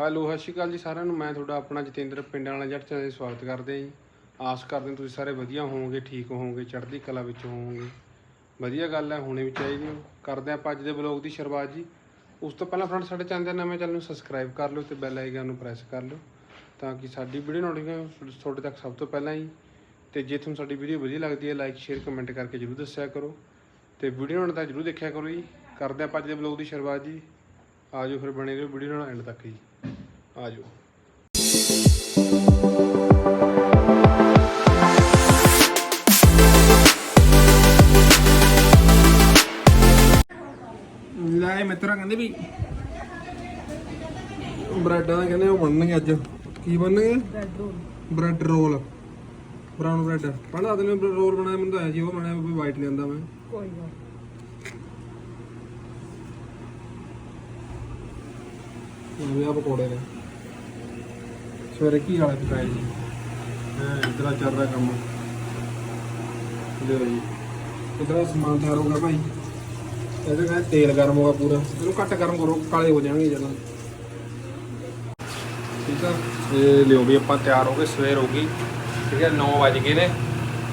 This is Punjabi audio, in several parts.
ਹੈਲੋ, ਸਤਿ ਸ਼੍ਰੀ ਅਕਾਲ ਜੀ ਸਾਰਿਆਂ ਨੂੰ। ਮੈਂ ਤੁਹਾਡਾ ਆਪਣਾ ਜਤਿੰਦਰ ਪਿੰਡਾਂ ਵਾਲਾ ਜੱਟ ਚੈਨਲ 'ਤੇ ਸਵਾਗਤ ਕਰਦੇ ਹਾਂ ਜੀ। ਆਸ ਕਰਦੇ ਹਾਂ ਤੁਸੀਂ ਸਾਰੇ ਵਧੀਆ ਹੋਵੋਗੇ, ਠੀਕ ਹੋਵੋਗੇ, ਚੜ੍ਹਦੀ ਕਲਾ ਵਿੱਚ ਹੋਵੋਗੇ। ਵਧੀਆ ਗੱਲ ਹੈ, ਹੋਣੀ ਵੀ ਚਾਹੀਦੀ ਹੈ। ਕਰਦੇ ਹਾਂ ਆਪਾਂ ਅੱਜ ਦੇ ਬਲੌਗ ਦੀ ਸ਼ੁਰੂਆਤ ਜੀ। ਉਸ ਤੋਂ ਪਹਿਲਾਂ ਫਰੈਂਡ ਸਾਡੇ ਚੈਨਲ ਦੇ ਨਵੇਂ ਚੈਨਲ ਨੂੰ ਸਬਸਕ੍ਰਾਈਬ ਕਰ ਲਓ ਤੇ ਬੈਲ ਆਈਕਨ ਨੂੰ ਪ੍ਰੈਸ ਕਰ ਲਓ ਤਾਂ ਕਿ ਸਾਡੀ ਵੀਡੀਓ ਨੋਟੀਫਿਕੇਸ਼ਨ ਤੁਹਾਡੇ ਤੱਕ ਸਭ ਤੋਂ ਪਹਿਲਾਂ ਹੀ ਤੇ ਜੇ ਤੁਹਾਨੂੰ ਸਾਡੀ ਵੀਡੀਓ ਵਧੀਆ ਲੱਗਦੀ ਹੈ ਲਾਈਕ ਸ਼ੇਅਰ ਕਮੈਂਟ ਕਰਕੇ ਜਰੂਰ ਦੱਸਿਆ ਕਰੋ। ਤੇ ਵੀਡੀਓ ਨੂੰ ਤਾਂ ਜਰੂਰ ਦੇਖਿਆ ਕਰੋ ਜੀ। ਕਰਦੇ ਹਾਂ ਆਪਾਂ ਅੱਜ ਦੇ ਬਲੌਗ ਦੀ ਸ਼ੁਰੂਆਤ ਜੀ। ਆਜੋ ਫਿਰ ਬਣੇ ਰਹੋ ਵੀਡੀਓ ਨਾਲ ਐਂਡ ਤੱਕ ਜੀ। ਆਜੋ। ਲੈ ਮਿੱਤਰਾ ਕਹਿੰਦੇ ਵੀ ਬ੍ਰੈਡਾਂ ਦੇ ਕਹਿੰਦੇ ਉਹ ਬਣਨਗੇ ਅੱਜ। ਕੀ ਬਣਨਗੇ? Bread roll. Brown bread. ਪਹਿਲਾਂ ਆਦਮੀ ਨੇ ਰੋਲ ਬਣਾਇਆ ਮੈਨੂੰ ਤਾਂ ਆਇਆ ਸੀ ਉਹ ਬਣਾਇਆ ਉਹ ਵਾਈਟ ਲਿਆਂਦਾ ਮੈਂ। ਕੋਈ ਗੱਲ ਇਹ ਆ ਪਕੌੜੇ ਨੇ। ਸਵੇਰੇ ਕੀ ਵਾਲੇ ਪਕਾਏ ਜੀ ਹਾਂ ਇਧਰ ਚੱਲ ਰਿਹਾ ਕੰਮ। ਲਿਓ ਜੀ। ਇਧਰ ਸਮਾਨ ਤਿਆਰ ਹੋ ਗਿਆ ਭਾਈ। ਇਹਦੇ ਨਾਲ ਤੇਲ ਗਰਮ ਹੋਗਾ ਪੂਰਾ। ਇਹਨੂੰ ਘੱਟ ਗਰਮ ਕਰੋ, ਕਾਲੇ ਹੋ ਜਾਣਗੇ ਜਨਾਂ ਠੀਕ ਆ? ਇਹ ਲਿਓ ਵੀ ਆਪਾਂ ਤਿਆਰ ਹੋ ਗਏ, ਸਵੇਰ ਹੋ ਗਈ। ਠੀਕ ਹੈ 9 ਵਜ ਗਏ ਨੇ।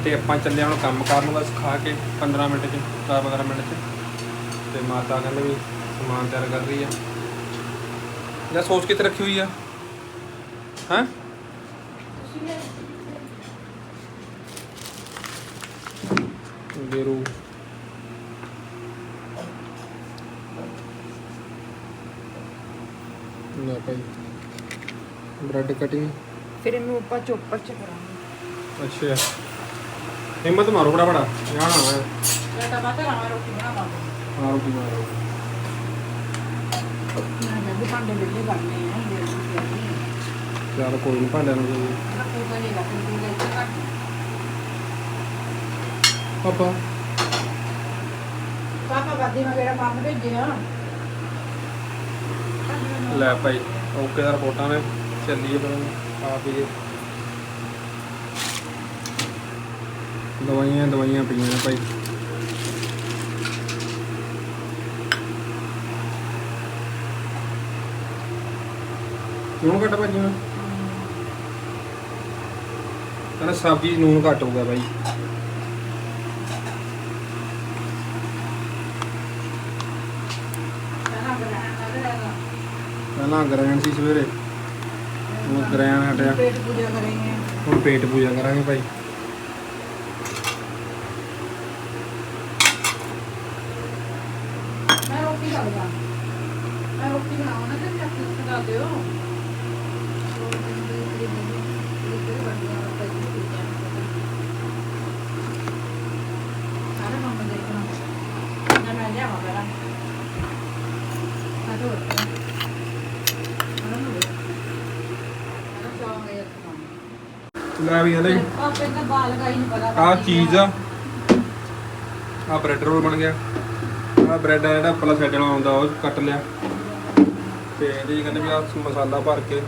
ਤੇ ਆਪਾਂ ਚੱਲੇ ਹੁਣ ਕੰਮ ਕਰਨ ਬਸ ਖਾ ਕੇ 15 ਮਿੰਟ ਚ 10 15 ਮਿੰਟ ਚ। ਤੇ ਮਾਤਾ ਕਹਿੰਦੇ ਵੀ ਸਮਾਨ ਤਿਆਰ ਕਰ ਰਹੀ ਆ। ਜਾਂ ਸੋਚ ਕਿਤੇ ਰੱਖੀ ਹੋਈ ਆ? ਹੈ? ਗੇਰੂ ਨਾ ਭਾਈ ਬ੍ਰੈਡ ਕਟਿੰਗ ਫਿਰ ਇਹਨੂੰ ਆਪਾਂ ਚੋਪਰ ਚ ਕਰਾਂਗੇ। ਅੱਛਾ। ਹਿੰਮਤ ਮਾਰੋ ਬੜਾ ਬੜਾ ਜਾਣਾ ਹੈ ਮੈਂ ਤਾਂ ਬਾਤ ਰਾਮਾ ਰੋਟੀ ਬਣਾਵਾਂਗੇ ਮਾਰੋ ਕੀ ਮਾਰੋ ਮੈਂ ਜਦ ਭਾਂਡੇ ਵੇਲੇ ਕਰਨੇ ਆ। ਚੱਲ ਕੋਈ ਨਹੀਂ ਭਾਂਡਿਆਂ ਨੂੰ ਨਹੀਂ ਕੱਟ ਪਾਪਾ? ਪਾਪਾ ਬਾਦੀ ਮੈਂ ਕਿਹੜਾ ਕੰਮ ਭੇਜਿਆ ਲੈ ਭਾਈ ਓਕੇ ਦਾ ਰਿਪੋਰਟਾਂ ਨੇ ਚੱਲੀਏ ਫਿਰ ਆ ਪੀਏ ਦਵਾਈਆਂ ਦਵਾਈਆਂ ਪਈਆਂ ਨੇ ਭਾਈ। ਕਿਉਂ ਘੱਟ ਭਾਜੀਆਂ? ਕਹਿੰਦਾ ਸਬਜ਼ੀ ਨੂਨ ਘੱਟ ਹੋ ਗਿਆ ਭਾਈ ਪਹਿਲਾਂ ਗ੍ਰੈਂਡ ਸੀ ਸਵੇਰੇ। ਹੁਣ ਗ੍ਰੈਂਡ ਹਟਿਆ। ਪੇਟ ਪੂਜਾ ਕਰਾਂਗੇ ਹੁਣ ਪੇਟ ਪੂਜਾ ਕਰਾਂਗੇ ਭਾਈ। ਮੈਂ ਰੋਟੀ ਖਾਊਂਗਾ ਮੈਂ ਰੋਟੀ ਬਣਾਉਣਾ ਤੇ ਮੈਂ ਖਾ ਦਿਓ ਸਾਰਾ ਕੰਮ ਦੇਖਣਾ ਨਾ ਮੈਂ ਲਿਆਵਾਂ ਪਹਿਲਾਂ ਆ ਦੋ ਲੈ ਵੀ ਇਹਦੇ ਪਾਪੇ ਦਾ ਬਾਲ ਗਾਈ ਨਹੀਂ ਪਤਾ ਆਹ ਚੀਜ਼ ਆ। ਆ ਬ੍ਰੈਡ ਰੋਲ ਬਣ ਗਿਆ। ਆ ਬ੍ਰੈਡ ਆ ਜਿਹੜਾ ਪਲਾ ਸੈੱਟ ਵਾਲਾ ਆਉਂਦਾ ਉਹ ਕੱਟ ਲਿਆ। ਤੇ ਇਹਦੇ 'ਚ ਕਹਿੰਦੇ ਵੀ ਆ ਮਸਾਲਾ ਭਰ ਕੇ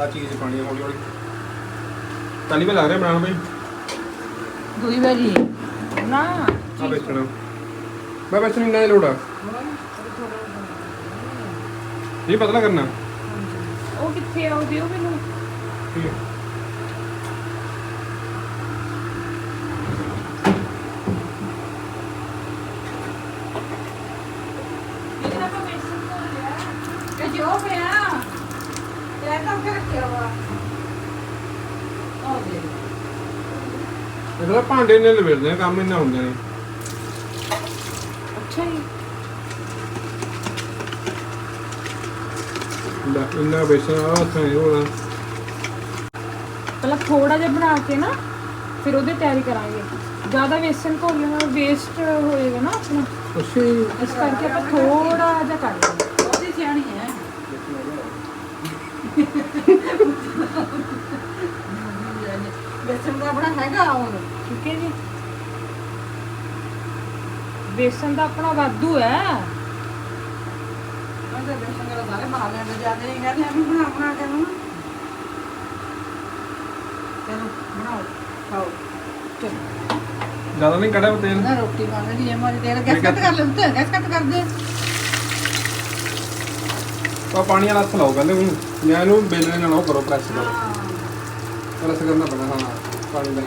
ਆ ਚੀਜ਼ ਪਾਣੀ ਆ ਹੌਲੀ ਹੌਲੀ ਤਾਲੀ ਵੀ ਲੱਗ ਰਿਹਾ ਬਣਾਉਣ ਬਈ। ਦੂਈ ਵਾਰੀ ਨਾ ਆ ਵੇਚਣਾ। ਮੈਂ ਵੇਚਣ ਇੰਨਾ ਹੀ ਲੋੜ ਆ। ਇਹ ਪਤਲਾ ਕਰਨਾ। ਉਹ ਕਿੱਥੇ ਆ? ਉਹ ਮੈਨੂੰ। ਠੀਕ ਹੈ ਕਿਹੜਾ ਕੋ ਮੈਸੇਜ ਕਰ ਲਿਆ ਇਹ ਜੋ ਪਿਆ ਤੇ ਤਾਂ ਫਿਰ ਕਿਹਾ ਵਾ ਉਹ ਦੇ ਇਹਦਾ ਭਾਂਡੇ ਨੇ ਲਵੇੜਦੇ ਆ ਕੰਮ ਇੰਨਾ ਹੁੰਦੇ ਨੇ ਅੱਛਾ ਜੀ। ਲੈ ਇੰਨਾ ਬੇਸਣ ਆ ਇਹ ਹੋਣਾ ਪਹਿਲਾਂ ਥੋੜਾ ਜਿਹਾ ਬਣਾ ਕੇ ਨਾ ਫਿਰ ਉਹਦੇ ਤਿਆਰੀ ਕਰਾਂਗੇ। ਜ਼ਿਆਦਾ ਵੇਸਣ ਘੋਲ ਲੈਣਾ ਵੇਸਟ ਹੋਏਗਾ ਨਾ ਆਪਣਾ। ਜੀ। ਇਸ ਕਰਕੇ ਆਪਾਂ ਥੋੜਾ ਜਿਹਾ ਕਰ ਲਾਂਗੇ ਉਹਦੀ ਸਿਆਣੀ ਹੈ ਵੇਸਣ ਦਾ ਆਪਣਾ ਹੈਗਾ ਹੁਣ ਠੀਕ ਹੈ ਜੀ ਵੇਸਣ ਦਾ ਆਪਣਾ ਵਾਧੂ ਹੈ। ਮੈਂ ਤਾਂ ਵੇਸਣ ਦਾ ਸਾਰੇ ਬਣਾ ਲੈਂਦੇ ਜਾਂਦੇ ਨਹੀਂ ਕਹਿੰਦੇ ਅਸੀਂ ਬਣਾ ਬਣਾ ਕੇ ਨੂੰ। ਚਲੋ ਬਣਾਓ ਖਾਓ। ਚਲੋ। ਜ਼ਿਆਦਾ ਨਹੀਂ ਕੜਿਆ ਤੇਲ? ਨਾ ਰੋਟੀ ਬਣਦੀ ਹੈ ਮਾਰੀ ਤੇਲ। ਗੈਸ ਕੱਟ ਕਰ ਲੈ ਉੱਤੇ ਗੈਸ ਕੱਟ ਕਰ ਦੇ ਆ ਪਾਣੀ ਵਾਲਾ ਹੱਥ ਲਾਓ ਪਹਿਲੇ ਉਹਨੂੰ। ਮੈਂ ਇਹਨੂੰ ਬੇਲਣੇ ਨਾਲ ਉਹ ਕਰੋ ਪ੍ਰੈਸ ਕਰੋ। ਪ੍ਰੈਸ ਕਰਨਾ ਪੈਣਾ ਹਾਂ। ਪਾਣੀ ਦਾ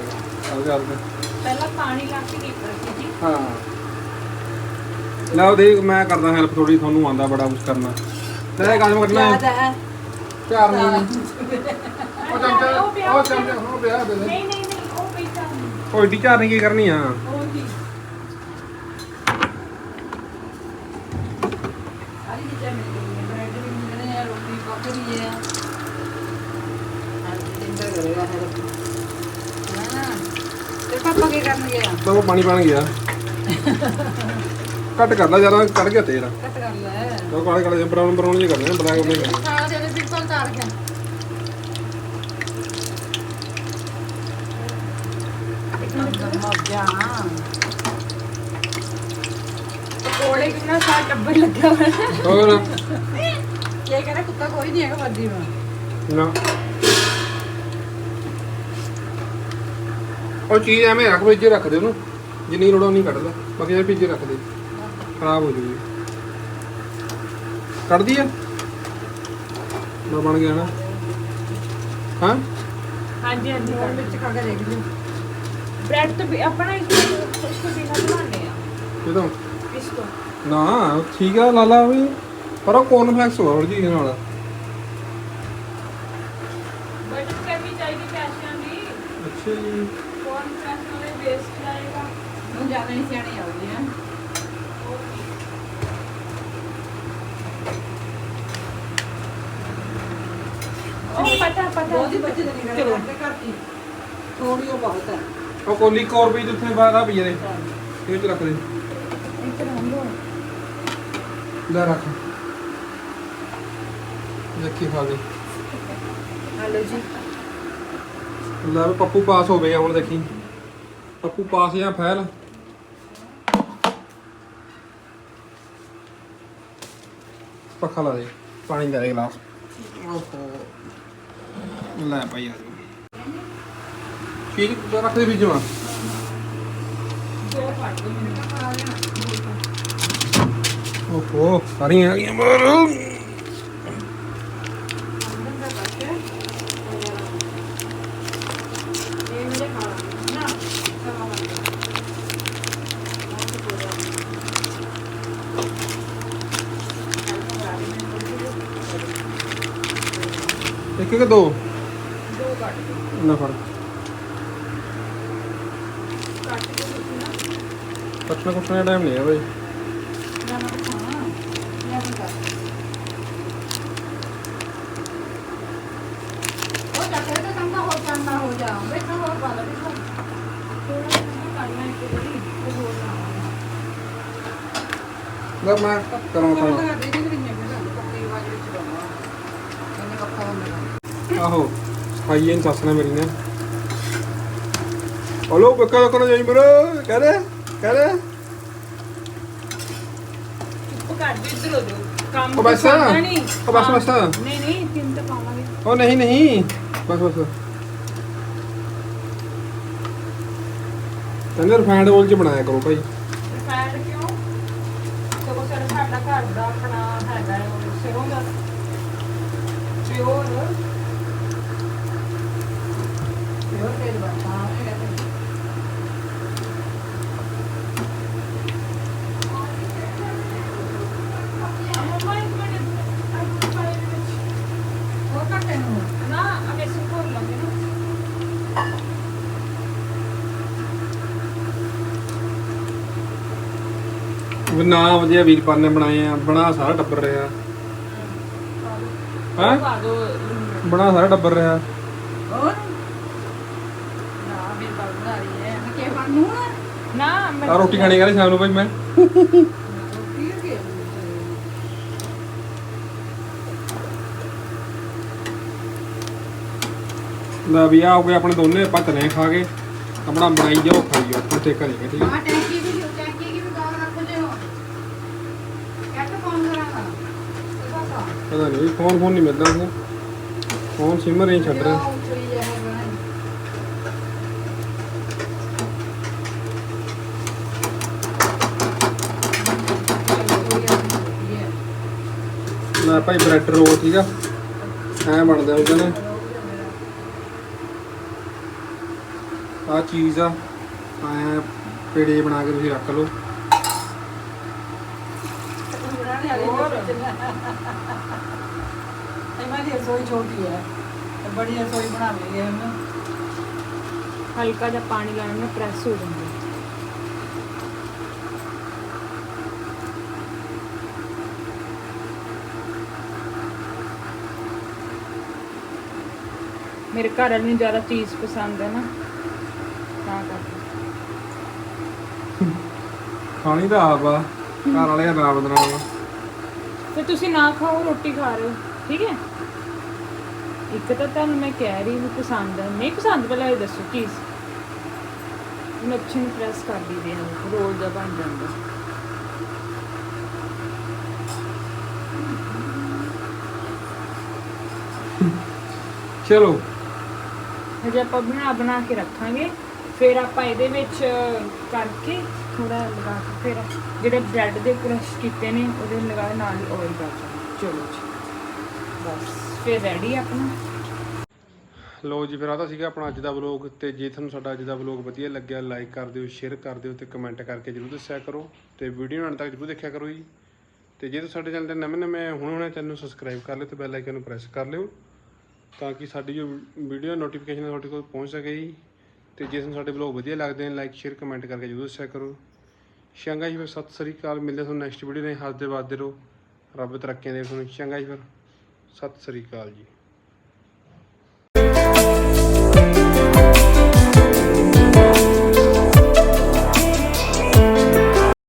ਆਗੇ ਆਗੇ ਪਹਿਲਾਂ ਪਾਣੀ ਲਾ ਕੇ ਦੇਖ ਰੱਖੀ ਜੀ। ਹਾਂ। ਲਓ ਦੇਖ ਮੈਂ ਕਰਦਾ ਹੈਲਪ ਥੋੜੀ ਤੁਹਾਨੂੰ ਆਂਦਾ ਬੜਾ ਕੁਝ ਕਰਨਾ। ਤੇ ਇਹ ਕੰਮ ਕਰਨਾ ਯਾਦ ਹੈ। ਚਾਰ ਨਹੀਂ ਉਹ ਚਮਚਾ ਉਹ ਚਮਚਾ ਉਹ ਪਿਆ ਦੇ ਦੇ। ਨਹੀਂ ਨਹੀਂ ਨਹੀਂ ਉਹ ਪੀਤਾ ਨਹੀਂ। ਉਹ ਏਡੀ ਚਾਰ ਨਹੀਂ ਕੀ ਕਰਨੀ ਆ? ਉਹ ਹੀ ਸਾਰੀ ਚੀਜ਼ਾਂ ਮਿਲ ਗਈਆਂ ਬ੍ਰੈਡ ਵੀ ਮਿਲਣੇ ਆ ਰੋਟੀ ਪੱਕ ਵੀ ਹੈ ਅੱਜ ਜਿੰਦਾ ਕਰੇਗਾ ਹੈ ਹਾਂ ਤੇ ਪਾਪਾ ਕੀ ਕਰਨ ਗਿਆ? ਤਾਂ ਉਹ ਪਾਣੀ ਬਣ ਗਿਆ। ਕੱਟ ਕਰਦਾ ਜਰਾ ਕੱਢ ਗਿਆ ਤੇਲ। ਕੱਟ ਕਰ ਲੈ। ਉਹ ਕਾਲੇ ਕਾਲੇ ਬਰਾਊਨ ਬਰਾਊਨ ਜਿਹੇ ਕਰਨੇ ਬਲੈਕ ਕਰਨੇ ਸਾਰਾ ਦੇ ਪਿੱਪਲ ਤਾਰ ਗਿਆ। ਮਰ ਜਾ। ਕੋੜੇ ਕਿੰਨਾ ਸਾਰਾ ਟੱਬਰ ਲੱਗਾ ਹੋਇਆ। ਹੋਰ? ਇਹ ਕਹਿੰਦਾ ਕੁੱਤਾ ਕੋਈ ਨਹੀਂ ਹੈਗਾ ਵਰਦੀ ਮੈਂ ਨਾ। ਉਹ ਚੀਜ਼ ਐਵੇਂ ਰੱਖ ਵਿੱਚ ਰੱਖ ਦੇ ਉਹਨੂੰ। ਜਿੰਨੀ ਲੋੜ ਉਨੀ ਕੱਢ ਲੈ। ਬਾਕੀ ਇਹ ਪਿੱਛੇ ਰੱਖ ਦੇ। ਖਰਾਬ ਹੋ ਜੂਗੀ। ਕੱਢਦੀ ਆ। ਬਾ ਬਣ ਗਿਆ ਨਾ। ਹਾਂ? ਹਾਂਜੀ ਹਾਂਜੀ ਵਿੱਚ ਖਾ ਕੇ ਦੇਖ ਬ੍ਰੈਡ ਤੋਂ ਵੀ ਆਪਣਾ ਇਸ ਤੋਂ ਬਿਨਾ ਬਣਾਉਂਦੇ ਆ ਤਾਂ ਇਸ ਤੋਂ। ਨਾ ਠੀਕ ਆ ਲਾਲਾ ਵੀ। ਪਰ ਉਹ ਕੋਰਨ ਫਲੈਕਸ ਹੋਰ ਜੀ ਨਾਲ। ਬਜਟ ਕਰਨੀ ਚਾਹੀਦੀ ਪੈਸਿਆਂ ਦੀ। ਅੱਛਾ ਜੀ। ਕੌਣ ਪੈਸੇ ਵਾਲੇ ਵੇਸਟ ਜਾਏਗਾ ਹੁਣ ਜ਼ਿਆਦਾ ਨਹੀਂ ਸਿਆਣੀ ਆਉਂਦੀ। ਬੱਚੇ ਨਹੀਂ ਕਰਦੇ ਥੋੜੀ ਉਹ ਬਹੁਤ ਹੈ। ਉਹ ਕੋਲੀ ਕੋਰ ਵੀ ਜਿੱਥੇ ਬਾਹਰ ਆ ਪਈ ਇਹਦੇ। ਇਹ ਚ ਰੱਖ ਦੇ। ਇੱਧਰ ਆਉਂਦੋ ਲੈ ਰੱਖ। ਦੇਖੀ ਖਾ ਦੇ ਹਲੋ ਜੀ। ਲੈ ਵੀ ਪੱਪੂ ਪਾਸ ਹੋ ਗਿਆ ਹੁਣ ਦੇਖੀ। ਪੱਪੂ ਪਾਸ ਜਾਂ ਫੈਲ। ਪੱਖਾ ਲਾ ਦੇ ਪਾਣੀ ਦਾ ਗਲਾਸ। ਓਹੋ। ਲੈ ਭਾਈ ਆ ਜਾ ਕੀ ਰੱਖ ਦੇ ਵਿੱਚ ਮਾ ਦੋ ਕੱਟ ਦੋ ਮੈਨੂੰ ਓਹੋ ਸਾਰੀਆਂ ਆ ਗਈਆਂ ਬਾਹਰ ਇਹ ਮੇਰੇ ਖਾ ਨਾ ਸਵਾ ਇੱਕ ਕਿ ਦੋ ਦੋ ਕੱਟ ਦੋ ਨਾ ਫੜ। ਕੱਟਣਾ ਕੁੱਟਣਾ ਟਾਈਮ ਨਹੀਂ ਹੈ ਬਈ। ਲੈ ਮੈਂ ਕਰ ਉਹ ਚੱਕਰ ਤੇ ਕੰਦਾ ਹੋ ਜਾਂਦਾ ਹੋ ਜਾ ਬੈਠਾ ਹੋਰ ਪਾ ਲੈ ਬੈਠਾ ਥੋੜਾ ਜਿਹਾ ਕਰਨਾ ਇੱਕ ਵਾਰੀ ਉਹ ਹੋ ਜਾਣਾ ਲੈ ਮੈਂ ਕਰਾਂ ਆਹੋ। ਜਾਈ ਮੇਰਾ ਕਹਦੇ ਕਹਦੇ ਚੁੱਪ ਕਰ ਦੇ ਇੱਧਰ ਹੋ ਜਾਓ ਕੰਮ ਉਹ ਬਸ। ਉਹ ਬਸ ਬਸ। ਨਹੀਂ ਨਹੀਂ ਤਿੰਨ ਤਾਂ ਪਾਵਾਂਗੇ। ਉਹ ਨਹੀਂ ਨਹੀਂ। ਬਸ ਬਸ। ਕਹਿੰਦੇ ਰਿਫਾਈਂਡ ਆਇਲ ਚ ਬਣਾਇਆ ਕਰੋ ਭਾਈ। ਫੈਟ ਕਿਉਂ? ਸਗੋਂ ਸਾਡਾ ਸਾਡਾ ਘਰ ਦਾ ਆਪਣਾ ਹੈਗਾ ਉਹ ਸਰੋਂ ਦਾ। ਪਿਓਰ ਹੋਰ ਤੇਲ ਬਤਾ ਇਹ ਕਹਿੰਦੇ ਮੰਮਾ ਇੱਕ ਮਿੰਟ ਆਹ ਪਾਣੀ ਦੇ ਵਿੱਚ ਹੋਰ ਕੱਟੇ ਨੂੰ ਵਧੀਆ ਵੀਰਪਾਲ ਨੇ ਬਣਾਏ ਆ ਬਣਾ ਸਾਰਾ ਟੱਬਰ ਰਿਹਾ। ਹੈਂ? ਬਣਾ ਸਾਰਾ ਟੱਬਰ ਰਿਹਾ। ਨਾ ਵੀ ਬਣਾ ਰਹੀ ਹੈ। ਮੈਂ ਕੇ ਬਣ ਨੂੰ ਨਾ? ਨਾ ਮੈਂ ਆ ਰੋਟੀ ਖਾਣੀ ਕਹਿੰਦੇ ਸ਼ਾਮ ਨੂੰ ਭਾਈ ਮੈਂ। ਰੋਟੀ ਕੇ ਵੀ ਆ ਹੋ ਗਏ ਆਪਣੇ ਦੋਨੇ ਆਪਾਂ ਚਲੇ ਖਾ ਕੇ। ਆਪਣਾ ਬਣਾਈ ਜਾਓ ਖਾਈ ਜਾਓ ਆਪਾਂ ਠੇਕਾ ਨਹੀਂ ਠੀਕ ਆ ਟੈਂਕੀ ਵੀ ਟੈਂਕੀ ਕੀ ਵੀ ਕਾਲ ਰੱਖੋ ਜੇ ਹੋ ਕੱਟ ਫੋਨ ਕਰਾਂਗਾ। ਪਤਾ ਨਹੀਂ ਫੋਨ ਫੋਨ ਨਹੀਂ ਮਿਲਦਾ ਫੋਨ ਸਿਮਰ ਹੀ ਛੱਡ ਰਿਹਾ ਲੈ ਬਣਦਾ ਭਾਈ ਬ੍ਰੈਡ ਰੋਲ ਠੀਕ ਆ? ਐ ਬਣਦੇ ਹੁੰਦੇ ਨੇ ਆ ਚੀਜ਼ ਆ ਐ ਪੇੜੇ ਬਣਾ ਕੇ ਤੁਸੀਂ ਰੱਖ ਲਓ। ਰਸੋਈ ਛੋਟੀ ਹੈ ਤੇ ਬੜੀ ਰਸੋਈ ਬਣਾ ਲਈ ਹੈ ਹਲਕਾ ਜਿਹਾ ਪਾਣੀ ਲਾਉਣ ਨਾਲ ਪ੍ਰੈਸ ਹੋ ਜਾਂਦਾ। ਮੇਰੇ ਘਰ ਵਾਲੇ ਨੂੰ ਜ਼ਿਆਦਾ ਚੀਜ਼ ਪਸੰਦ ਹੈ ਨਾ। ਤਾਂ ਕਰਕੇ। ਖਾਣੀ ਤਾਂ ਆਪ ਆ। ਘਰ ਵਾਲੇ ਦਾ ਨਾਮ ਬਦਨਾਮ ਫਿਰ ਤੁਸੀਂ ਨਾ ਖਾਓ ਰੋਟੀ ਖਾ ਰਹੇ ਹੋ। ਠੀਕ ਹੈ? ਇੱਕ ਤਾਂ ਤੁਹਾਨੂੰ ਮੈਂ ਕਹਿ ਰਹੀ ਵੀ ਪਸੰਦ ਹੈ। ਨਹੀਂ ਪਸੰਦ ਪਹਿਲਾਂ ਇਹ ਦੱਸੋ ਚੀਜ਼ ਇਹਨੂੰ ਅੱਛੇ ਨੂੰ ਪ੍ਰੈਸ ਕਰ ਦਈਦੇ ਆ। ਰੋਲ ਦਾ ਬਣ ਜਾਂਦਾ। ਚਲੋ। ਹਜੇ ਆਪਾਂ ਬਣਾ ਬਣਾ ਕੇ ਰੱਖਾਂਗੇ। ਫਿਰ ਆਪਾਂ ਇਹਦੇ ਵਿੱਚ ਕਰਕੇ ਥੋੜਾ ਲਗਾ ਕੇ ਫਿਰ ਜਿਹੜੇ ਬ੍ਰੈਡ ਦੇ ਕ੍ਰਸ਼ ਕੀਤੇ ਨੇ, ਉਹਦੇ ਲਗਾ ਕੇ ਨਾਲ ਹੀ ਆਇਲ ਕਰ ਦਾਂਗੇ ਚਲੋ ਜੀ। ਬਸ, ਫਿਰ ਰੈਡੀ ਆਪਣਾ? ਲੋ ਜੀ, ਫਿਰ ਆਹ ਤਾਂ ਸੀਗਾ ਆਪਣਾ ਅੱਜ ਦਾ ਵਲੌਗ ਤੇ ਜੇ ਤੁਹਾਨੂੰ ਸਾਡਾ ਅੱਜ ਦਾ ਵਲੌਗ ਵਧੀਆ ਲੱਗਿਆ ਲਾਈਕ ਕਰ ਦਿਓ ਸ਼ੇਅਰ ਕਰ ਦਿਓ ਤੇ ਕਮੈਂਟ ਕਰਕੇ ਜਰੂਰ ਦੱਸਿਆ ਕਰੋ। ਤੇ ਵੀਡੀਓ ਨੂੰ ਅੰਤ ਤੱਕ ਜਰੂਰ ਦੇਖਿਆ ਕਰੋ ਜੀ। ਤੇ ਜੇ ਤੁਸੀਂ ਸਾਡੇ ਚੈਨਲ ਤੇ ਨਵੇਂ ਨਵੇਂ ਹੁਣ ਹੁਣੇ ਚੈਨਲ ਨੂੰ ਸਬਸਕ੍ਰਾਈਬ ਕਰ ਲਿਓ ਤੇ ਬੈਲ ਆਈਕਨ ਨੂੰ ਪ੍ਰੈਸ ਕਰ ਲਿਓ। ਤਾਂ ਕਿ ਸਾਡੀ ਜੋ ਵੀਡੀਓ ਨੋਟੀਫਿਕੇਸ਼ਨ ਤੁਹਾਡੇ ਕੋਲ ਪਹੁੰਚ ਸਕੇ ਜੀ। ਤੇ ਜੇ ਤੁਹਾਨੂੰ ਸਾਡੇ ਵਲੌਗ ਵਧੀਆ ਲੱਗਦੇ ਨੇ ਲਾਈਕ ਸ਼ੇਅਰ ਕਮੈਂਟ ਕਰਕੇ ਜਰੂਰ ਦੱਸਿਆ ਕਰੋ। ਚੰਗਾ ਜੀ ਫਿਰ, ਸਤਿ ਸ੍ਰੀ ਅਕਾਲ। ਮਿਲਦੇ ਤੁਹਾਨੂੰ ਨੈਕਸਟ ਵੀਡੀਓ ਨਾਲ ਹੱਸਦੇ ਵੱਸਦੇ ਰਹੋ। ਰੱਬ ਤਰੱਕੀਆਂ ਦੇ ਤੁਹਾਨੂੰ ਚੰਗਾ ਜੀ ਫਿਰ। ਸਤਿ ਸ੍ਰੀ ਅਕਾਲ ਜੀ।